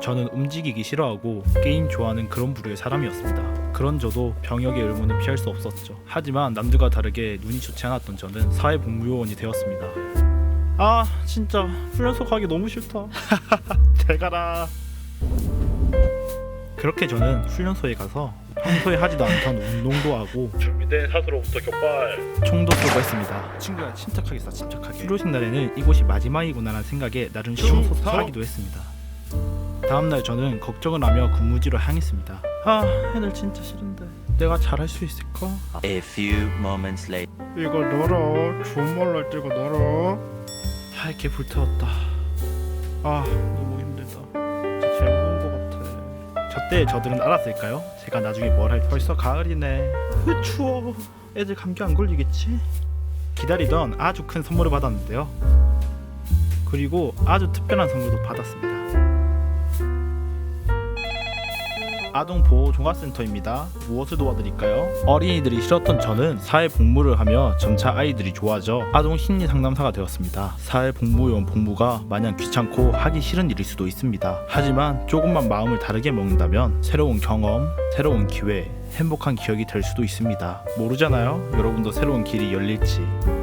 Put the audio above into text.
저는 움직이기 싫어하고 게임 좋아하는 그런 부류의 사람이었습니다. 그런 저도 병역의 의무는 피할 수 없었죠. 하지만 남들과 다르게 눈이 좋지 않았던 저는 사회복무요원이 되었습니다. 아 진짜 훈련소 가기 너무 싫다. 잘 가라. 그렇게 저는 훈련소에 가서 평소에 하지도 않던 운동도 하고 준비된 사수로부터 격발 총도 쏘고 했습니다. 친구야 침착하게 쏴 침착하게. 휴로식 날에는 이곳이 마지막이구나라는 생각에 나름 시원소소하기도 했습니다. 다음날 저는 걱정을 하며 근무지로 향했습니다. 아 애들 진짜 싫은데 내가 잘할 수 있을까? A few moments later. 이걸 넣어라 좋은 말로 할 때 이거 넣어라 하얗게 불태웠다 아 너무 힘들다 진짜 잘못 온것 같아 저때 저들은 알았을까요? 제가 나중에 뭘 할지 벌써 가을이네 으 추워 애들 감기 안 걸리겠지? 기다리던 아주 큰 선물을 받았는데요 그리고 아주 특별한 선물도 받았습니다 아동 보호 종합센터입니다. 무엇을 도와드릴까요? 어린이들이 싫었던 저는 사회 복무를 하며 점차 아이들이 좋아져 아동 심리 상담사가 되었습니다. 사회 복무요원 복무가 마냥 귀찮고 하기 싫은 일일 수도 있습니다. 하지만 조금만 마음을 다르게 먹는다면 새로운 경험, 새로운 기회, 행복한 기억이 될 수도 있습니다. 모르잖아요. 여러분도 새로운 길이 열릴지.